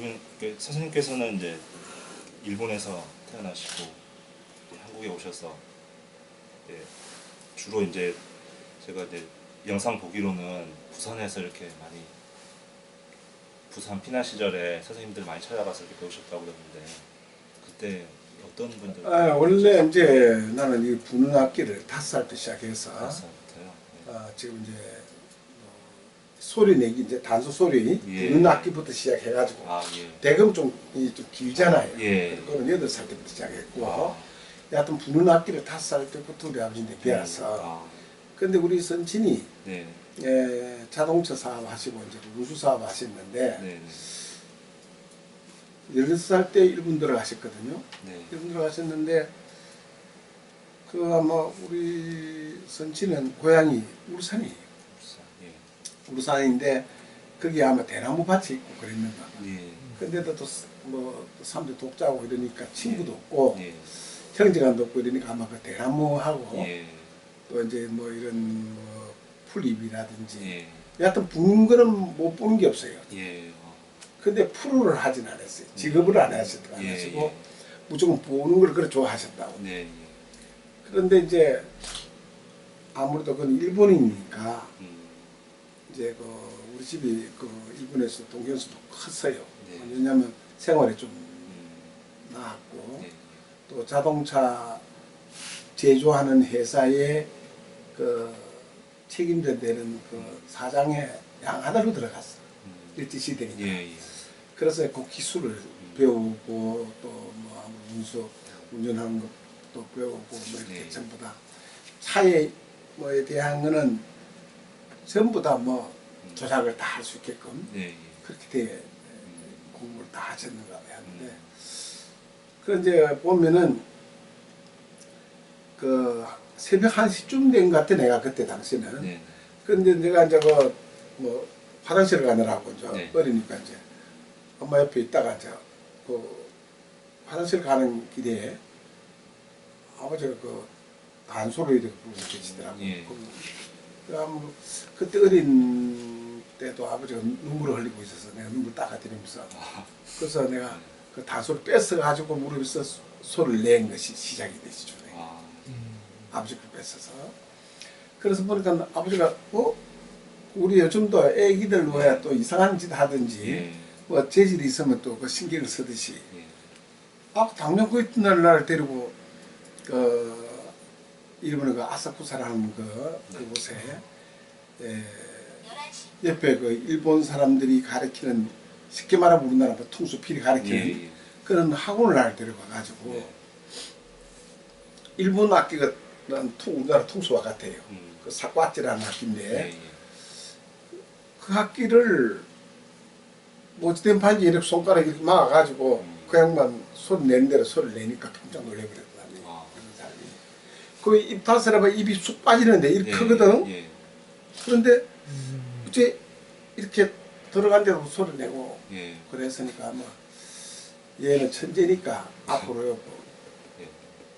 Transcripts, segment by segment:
그러면 그 선생님께서는 이제 일본에서 태어나시고 한국에 오셔서 이제 주로 이제 제가 이제 영상 보기로는 부산에서 이렇게 많이 부산 피난 시절에 선생님들 많이 찾아가서 이렇게 배우셨다고 그러는데 그때 어떤 분들 아, 원래 이제 나는 이 부는 악기를 다섯 살 때 시작해서 알았어요? 아, 지금 이제 뭐 소리 내기 이제 단소 소리 예. 부는 악기부터 시작해가지고 아 예. 대금 좀, 이 좀 길잖아요. 예. 그거는 여덟 살 때부터 시작했고 아. 여하튼 부는 악기를 다섯 살 때부터 우리 아버지한테 배웠어. 아, 근데 우리 선친이 네. 예, 자동차 사업 하시고 이제 운수 사업 하셨는데 네. 열여섯 살때 일본 들어가셨거든요. 네. 일본 들어가셨는데 그 아마 우리 선친은 고향이 울산이에요. 부산, 예. 울산인데 거기 아마 대나무 밭이 있고 그랬는가. 예. 근데도 또 뭐 사람들 독자고 이러니까 친구도 없고 예. 형제간도 없고 이러니까 아마 그 대나무하고 예. 또 이제 뭐 이런 뭐 풀잎이라든지 예. 여하튼 부는 거는 못 보는 게 없어요. 예. 어. 근데 프로를 하진 않았어요. 직업을 안 하셨, 안 예, 하시고 예. 무조건 보는 걸 그래 좋아하셨다고. 네. 예. 그런데 이제 아무래도 그건 일본이니까 음. 이제 그 우리 집이 그 일본에서 동경수도 컸어요. 네. 왜냐하면 생활이 좀 음. 나았고 예. 또 자동차 제조하는 회사의 그 책임자 되는 그 사장의 양아들로 들어갔어. 음. 일제시 되니까. 예. 예. 그래서 그 기술을 배우고 또뭐 운수 운전하는 것도 배우고 뭐 이렇게 네. 전부 다 차에 뭐에 대한 거는 전부 다뭐 음. 조작을 다 할 수 있게끔 예. 예. 그렇게 돼 음. 공부를 다 하셨는가. 하는데 음. 그 이제 보면은 그 새벽 1시쯤 된 것 같아 내가 그때 당시에는 네. 근데 내가 이제 그 뭐 화장실을 가느라고 이제 네. 어리니까 이제 엄마 옆에 있다가 이제 그 화장실 가는 길에 아버지가 그 단소를 이렇게 부르고 계시더라고요. 예. 그, 그 아무 그때 어린 때도 아버지가 눈물을 흘리고 있어서 내가 눈물 닦아드리면서 아. 그래서 내가 그 단소를 뺏어 가지고 무릎에서 소- 소리를 낸 것이 시작이 되시죠. 아. 아버지 걸 뺏어서. 그래서 보니까 아버지가 어 우리 요즘도 애기들 왜또 이상한 짓 하든지 예. 뭐 재질이 있으면 또 그 신경을 쓰듯이 예. 아 당뇨 그 있던 날 데리고 그 일본의 그 아사쿠사라는 그 그곳에 예, 옆에 그 일본 사람들이 가르치는 쉽게 말하면 우리나라 뭐 통수필이 예. 가르치는 예. 그런 학원을 날 데려가 가지고 네. 일본 악기가 난 통, 우리나라 통수와 같아요. 음. 그 사과찌라는 예. 악기인데 예. 그 악기를 뭐 어찌된 판지 이렇게 손가락 이렇게 막아가지고 음. 그 양반 소리 내는 대로 소리를 내니까 깜짝 사람이 그입 탓을 해봐 입이 쑥 빠지는데 이렇게 예. 크거든 예. 그런데 이제 이렇게 들어간 대로 소리 내고 예. 그랬으니까 뭐 얘는 천재니까 앞으로 예.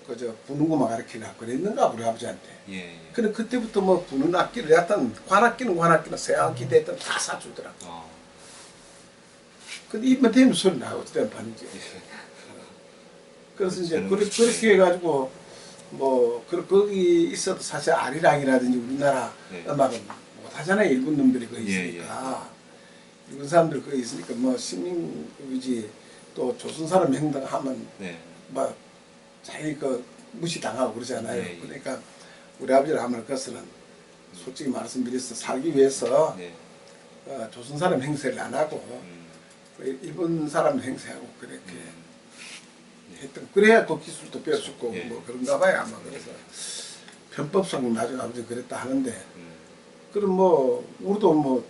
그저 부는 것만 가르치려고 그랬는가 우리 아버지한테 예. 예. 근데 그때부터 뭐 부는 악기를 여하튼 관악기는 관악기는 새악기 됐든 다 사주더라 아. 근데 입만 대면 소리 나고 판이지 예. 그래서 이제 그렇게 해가지고 뭐 그, 거기 있어도 사실 아리랑이라든지 우리나라 네. 음악은 못하잖아요 일본 놈들이 거기 예, 있으니까 일본 사람들 거기 있으니까 뭐 식민이지 또 조선 사람 행동하면 네. 뭐 자기 그 무시당하고 그러잖아요 예, 예. 그러니까 우리 아버지를 하면 그것은 솔직히 말씀드려서 살기 위해서 네. 어, 조선 사람 행세를 안 하고 음. 일본 사람 행세하고 그렇게 음. 했던 그래야 그 기술도 배울 수 있고 예. 뭐 그런가 봐요 아마 그래서 편법상 나중에 아버지 그랬다 하는데 음. 그럼 뭐 우리도 뭐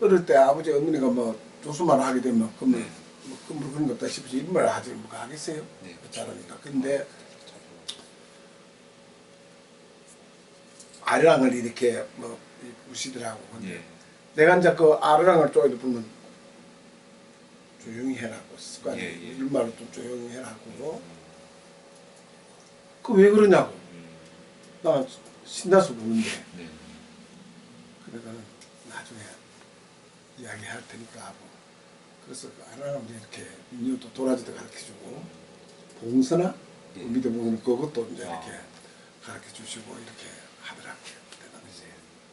어릴 때 아버지 어머니가 뭐 조수만 하게 되면 그러면 네. 뭐 그런 그런 것도 싶어서 일말 하지 뭐 하겠어요 네. 잘하니까 근데 아리랑을 이렇게 뭐 부시더라고 근데 예. 내가 이제 그 아르랑을 쪼이도 보면 조용히 해라고 습관이 예, 예. 일말로 좀 조용히 해라고 그 왜 그러냐고 음. 나 신나서 보는데 네. 그러니까 나중에 이야기할 테니까 하고 그래서 그 하나는 이제 이렇게 민요도 도라지도 가르쳐주고 봉선아 예. 미대 봉선 그것도 이제 아. 이렇게 가르쳐 주시고 이렇게 하더라고요.